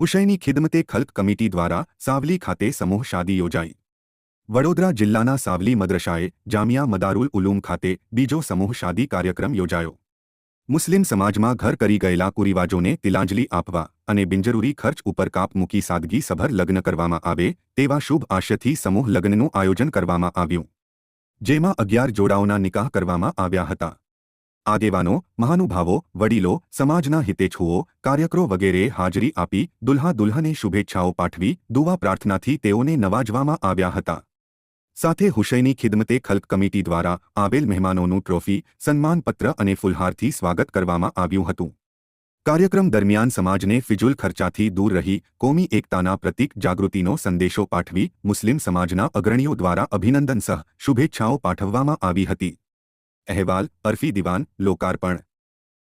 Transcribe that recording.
હુશૈની Khidmate ખલ્ક committee દ્વારા સાવલી ખાતે સમૂહ શાદી યોજાઈ. વડોદરા જિલ્લાના સાવલી મદ્રશાએ જામિયા મદારુલ ઉલૂમ ખાતે બીજો સમૂહ શાદી કાર્યક્રમ યોજાયો. મુસ્લિમ સમાજમાં ઘર કરી ગયેલા કુરિવાજોને તિલાંજલિ આપવા અને બિનજરૂરી ખર્ચ ઉપર કાપ મૂકી સાદગી સભર લગ્ન કરવામાં આવે તેવા શુભ આશયથી સમૂહ લગ્નનું આયોજન કરવામાં આવ્યું. જેમાં અગિયાર જોડાઓના નિકાહ કરવામાં આવ્યા હતા. આગેવાનો, મહાનુભાવો, વડીલો, સમાજના હિતેચ્છુઓ, કાર્યકરો વગેરેએ હાજરી આપી દુલ્હા દુલ્હને શુભેચ્છાઓ પાઠવી દુવા પ્રાર્થનાથી તેઓને નવાજવામાં આવ્યા હતા. સાથે હુશૈની ખિદમતે ખલ્ક કમિટી દ્વારા આવેલ મહેમાનોનું ટ્રોફી, સન્માનપત્ર અને ફુલહારથી સ્વાગત કરવામાં આવ્યું હતું. કાર્યક્રમ દરમિયાન સમાજને ફિજુલ ખર્ચાથી દૂર રહી કોમી એકતાના પ્રતિક જાગૃતિનો સંદેશો પાઠવી મુસ્લિમ સમાજના અગ્રણીઓ દ્વારા અભિનંદન સહ શુભેચ્છાઓ પાઠવવામાં આવી હતી. અહેવાલ અરફી દિવાન લોકાર્પણ.